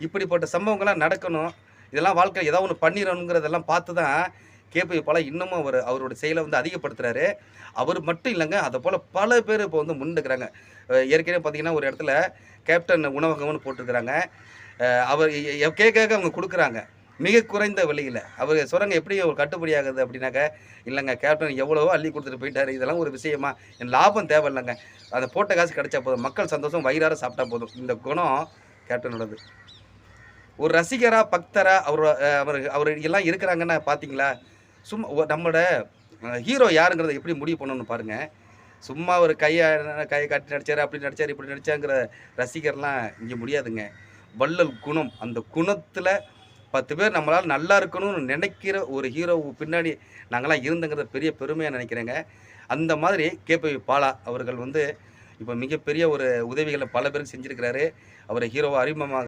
இப்படிப்பட்ட சம்பவங்கள்லாம் நடக்கணும். இதெல்லாம் வாழ்க்கையில் ஏதாவது ஒன்று பண்ணிடணுங்கிறதெல்லாம் பார்த்து தான் கேபி பாலா இன்னமும் அவர் அவரோட செயலை வந்து அதிகப்படுத்துகிறாரு அவர் மட்டும் இல்லைங்க அதை போல் பல பேர் இப்போ வந்து முன்னுக்கிறாங்க ஏற்கனவே பார்த்தீங்கன்னா ஒரு இடத்துல கேப்டன் உணவகம்னு போட்டிருக்கிறாங்க. அவர் எ- கேட்க அவங்க கொடுக்குறாங்க. மிக குறைந்த விலையில். அவர் சுரங்கம் எப்படி ஒரு கட்டுப்படி ஆகுது? அப்படின்னாக்க இல்லைங்க கேப்டன் எவ்வளவோ அள்ளி கொடுத்துட்டு போயிட்டாரு. இதெல்லாம் ஒரு விஷயமா. என் லாபம் தேவையில்லைங்க. அந்த போட்ட காசு கிடைச்சா போதும். மக்கள் சந்தோஷம் வயிறார சாப்பிட்டா போதும். இந்த குணம் கேப்டனோடது. ஒரு ரசிகராக பக்தராக அவர் அவர் அவர் எல்லாம் இருக்கிறாங்கன்னா பார்த்தீங்களா சும்மா நம்மளோட ஹீரோ யாருங்கிறத எப்படி முடிவு பண்ணணும்னு பாருங்கள் சும்மா ஒரு கையை கையை காட்டி நடித்தார் அப்படி நடித்தார் இப்படி நடித்தாங்கிற ரசிகர்லாம் இங்கே முடியாதுங்க. வள்ளல் குணம் அந்த குணத்தில் பத்து பேர் நம்மளால் நல்லா இருக்கணும்னு நினைக்கிற ஒரு ஹீரோ பின்னாடி நாங்களாம் இருந்தங்கிறத பெரிய பெருமையாக நினைக்கிறேங்க. அந்த மாதிரி கேபி பாலா அவர்கள் வந்து இப்போ மிகப்பெரிய ஒரு உதவிகளை பல பேருக்கு செஞ்சுருக்கிறாரு. அவரை ஹீரோவை அறிமுகமாக